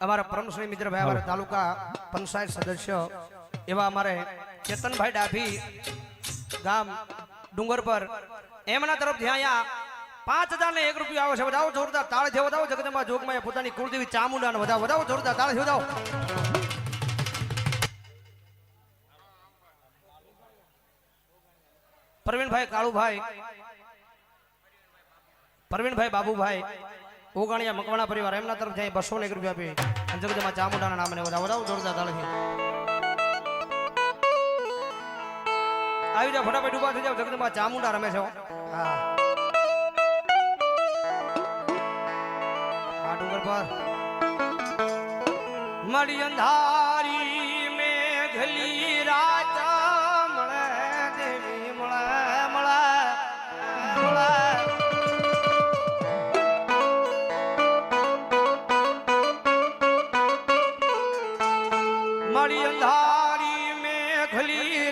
અમારા પરમશ્રી મિત્રભાઈ અમારા તાલુકા પંચાયત સદસ્ય એવા અમારે ચેતનભાઈ ડાભી ગામ ડુંગર પર. એમના તરફથી અહીંયા પાંચ હજાર ને એક રૂપિયા આવે છે. વધાવો જોરદાર તાળ છે વધાવો જગદંબા જોગમાં પોતાની કુળદેવી ચામુંડા વધાવો વધાવો જોરદાર તાળ છે વધાવો. પ્રવીણભાઈ કાળુભાઈ પ્રવીણભાઈ બાબુભાઈ ઓગાણિયા મકવાણા પરિવાર એમના તરફ જાય બસો ને એક રૂપિયા આપી અને જગદંબા ચામુંડાના નામે વધાવો વધાવો જોરદાર તાળ આવી જાઓ, ફટાફટ ઊભા થઈ જાઓ જગદંબા ચામુંડા રમે છે હો. આ ડુંગર પર. મળી અંધારી મેઘલી રાત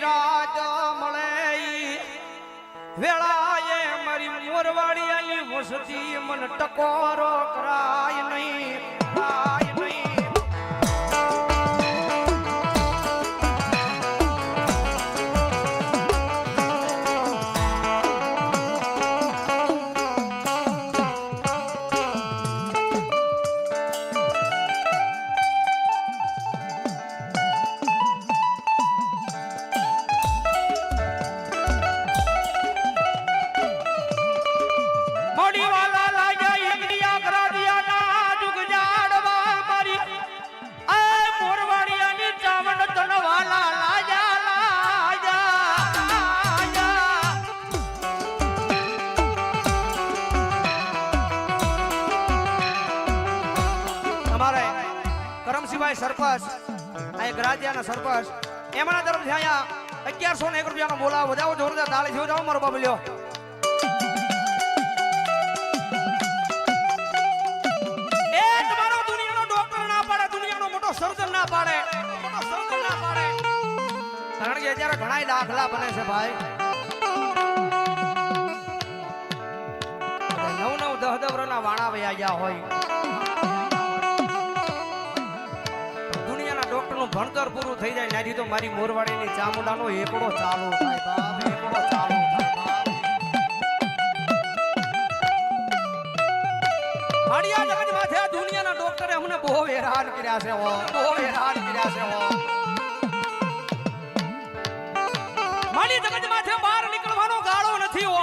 રાત મળે વેળાએ મારી મોરવાડી વસતી મન ટકોરો કરાય કરમસિંહભાઈ સરપંચ, આ એક રાજ્યના સરપંચ. એમના તરફથી અહીંયા અગિયારસો ને એક રૂપિયાનો બોલાવો. વધાવો જોરદાર તાળી જેવો જાઓ, મારો મોટો સર્જન ના પાડે. સર્જન ના પાડે. કારણ કે અત્યારે ઘણા દાખલા બને છે ભાઈ. નવ નવ દહ વર્ષના વાણા વયા ગયા હોય. દુનિયાના ભણતર પૂરું થઈ જાય ત્યાંથી તો મારી મોરવાડીની ચામુંડાનો એકડો ચાલુ એકડો ચાલુ કર્યા છે, હો. બહુ હેરાન કર્યા છે, હો. માળી જગત માથે બહાર નીકળવાનો ગાળો નથી, હો.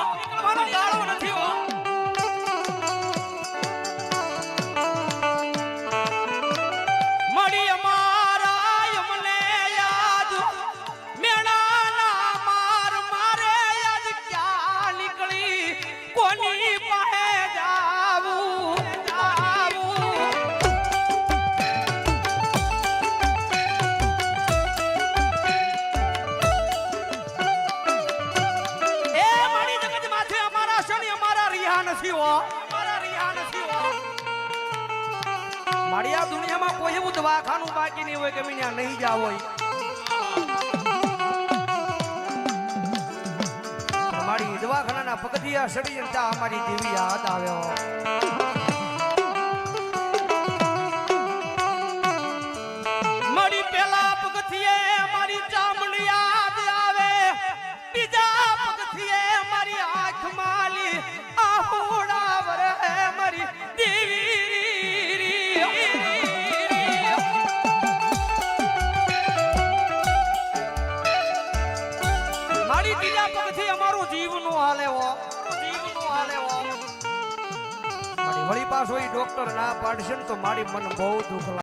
મારી આ દુનિયામાં કોઈ એવું દવાખાનું બાકી નહીં હોય કે મેં નહીં જાવ હોય. દવાખાનાના પગથિયા સડી જતા અમારી દેવી યાદ આવ્યો. મારી પેલા પગથિયે મારી ચામડી યાદ આવે. બીજા વળી પાછો ઈ ડોક્ટર ના પાડશે ને તો મારી મન બહુ દુઃખ